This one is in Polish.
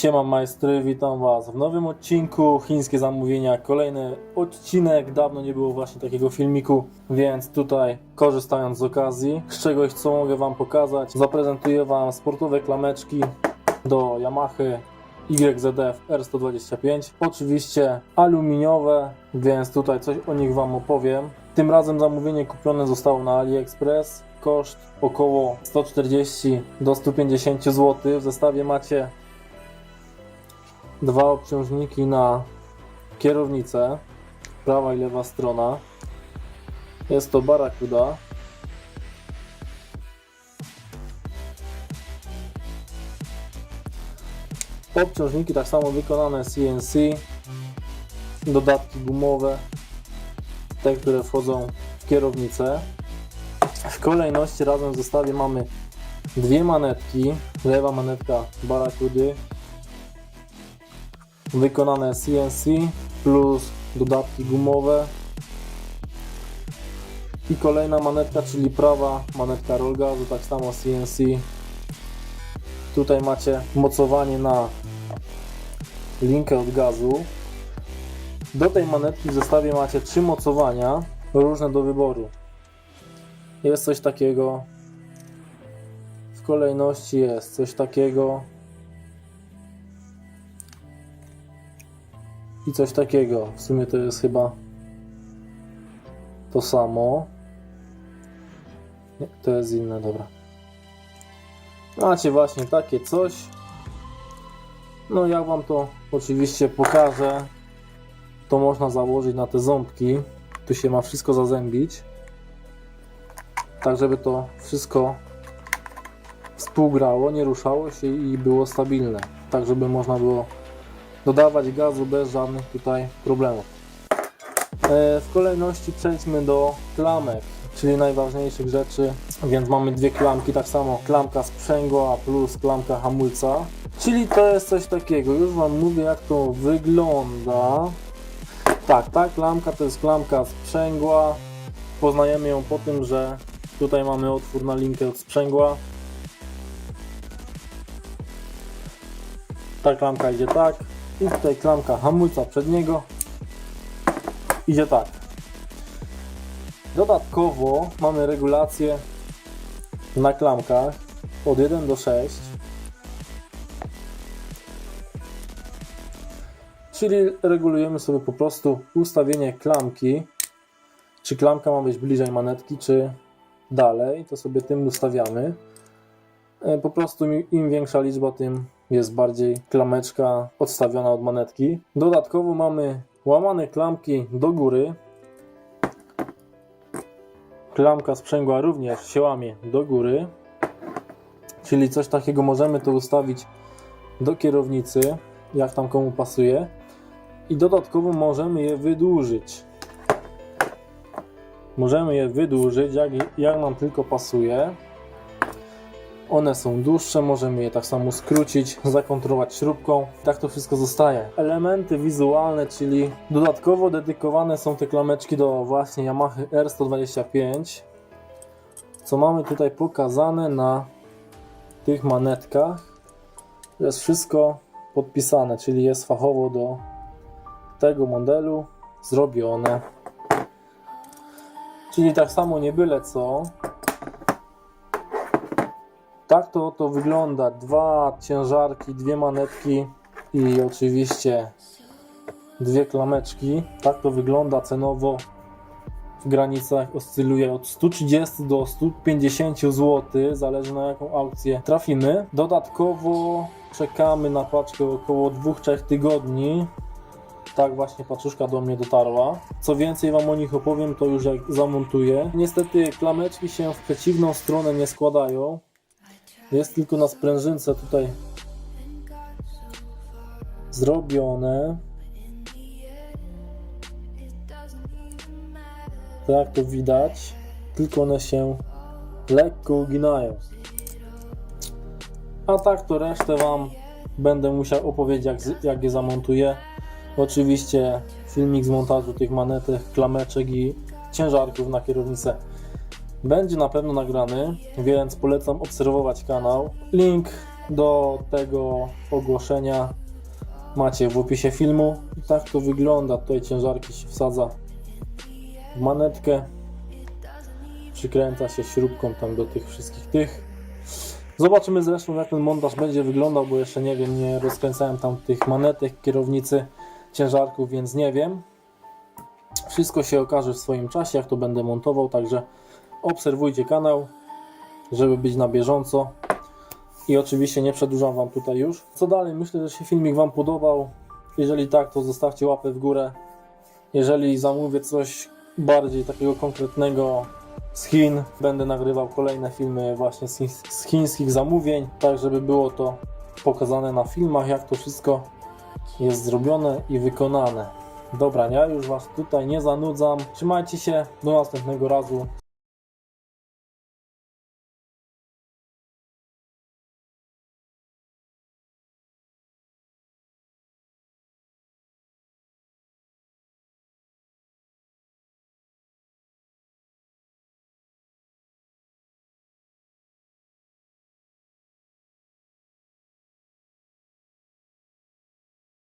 Siema majstry, witam was w nowym odcinku Chińskie zamówienia, kolejny odcinek, dawno nie było właśnie takiego filmiku, więc tutaj korzystając z okazji, z czegoś co mogę wam pokazać, zaprezentuję wam sportowe klameczki do Yamaha YZF R125, oczywiście aluminiowe, więc tutaj coś o nich wam opowiem. Tym razem zamówienie kupione zostało na AliExpress, koszt około 140 do 150 zł, w zestawie macie dwa obciążniki na kierownicę, prawa i lewa strona. Jest to Barracuda. Obciążniki tak samo wykonane CNC, dodatki gumowe, te, które wchodzą w kierownicę. W kolejności razem w zestawie mamy dwie manetki, lewa manetka Barracudy, wykonane CNC plus dodatki gumowe. I kolejna manetka, czyli prawa manetka roll gazu, tak samo CNC tutaj macie mocowanie na linkę od gazu. Do tej manetki w zestawie macie trzy mocowania różne do wyboru. Jest coś takiego. W kolejności jest coś takiego i coś takiego. W sumie to jest chyba to samo. Nie, to jest inne, dobra. Macie właśnie takie coś. No jak wam to oczywiście pokażę, to można założyć na te ząbki. Tu się ma wszystko zazębić. Tak, żeby to wszystko współgrało, nie ruszało się i było stabilne. Tak, żeby można było dodawać gazu bez żadnych tutaj problemów. E, W kolejności przejdźmy do klamek, czyli najważniejszych rzeczy. Więc mamy dwie klamki, tak samo klamka sprzęgła plus klamka hamulca. Czyli to jest coś takiego, już Wam mówię jak to wygląda. Tak, ta klamka to jest klamka sprzęgła. Poznajemy ją po tym, że tutaj mamy otwór na linkę od sprzęgła. Ta klamka idzie tak, i tutaj klamka hamulca przedniego idzie tak. Dodatkowo mamy regulację na klamkach od 1 do 6. Czyli regulujemy sobie po prostu ustawienie klamki. Czy klamka ma być bliżej manetki, czy dalej. To sobie tym ustawiamy. E, Po prostu im- im większa liczba, tym jest bardziej klameczka odstawiona od manetki. Dodatkowo mamy łamane klamki do góry. Klamka sprzęgła również się łamie do góry. Czyli coś takiego możemy to ustawić do kierownicy, jak tam komu pasuje. I dodatkowo możemy je wydłużyć. Możemy je wydłużyć, jak, jak nam tylko pasuje. One są dłuższe, możemy je tak samo skrócić, zakontrolować śrubką. Tak to wszystko zostaje. Elementy wizualne, czyli dodatkowo dedykowane są te klameczki do właśnie Yamaha R125. Co mamy tutaj pokazane na tych manetkach. Jest wszystko podpisane, czyli jest fachowo do tego modelu zrobione. Czyli tak samo nie byle co, tak to to wygląda. Dwa ciężarki, dwie manetki i oczywiście dwie klameczki. Tak to wygląda cenowo. W granicach oscyluje od 130 do 150 zł, zależy na jaką aukcję trafimy. Dodatkowo czekamy na paczkę około 2-3 tygodni. Tak właśnie paczuszka do mnie dotarła. Co więcej Wam o nich opowiem, to już jak zamontuję. Niestety klameczki się w przeciwną stronę nie składają. Jest tylko na sprężynce tutaj zrobione. Tak to widać. Tylko one się lekko uginają. A tak to resztę Wam będę musiał opowiedzieć jak, jak je zamontuję. Oczywiście filmik z montażu tych manetek, klameczek i ciężarków na kierownicę będzie na pewno nagrany, więc polecam obserwować kanał. Link do tego ogłoszenia macie w opisie filmu. I tak to wygląda. Tutaj ciężarki się wsadza w manetkę. Przykręca się śrubką tam do tych wszystkich tych. Zobaczymy zresztą jak ten montaż będzie wyglądał, bo jeszcze nie wiem, nie rozkręcałem tam tych manetek kierownicy ciężarków, więc nie wiem. Wszystko się okaże w swoim czasie, jak to będę montował, także obserwujcie kanał, żeby być na bieżąco. I oczywiście nie przedłużam Wam tutaj już. Co dalej? Myślę, że się filmik Wam podobał. Jeżeli tak, to zostawcie łapę w górę. Jeżeli zamówię coś bardziej takiego konkretnego z Chin, będę nagrywał kolejne filmy właśnie z, chińs- z chińskich zamówień, tak żeby było to pokazane na filmach, jak to wszystko jest zrobione i wykonane. Dobra, ja już Was tutaj nie zanudzam. Trzymajcie się, do następnego razu.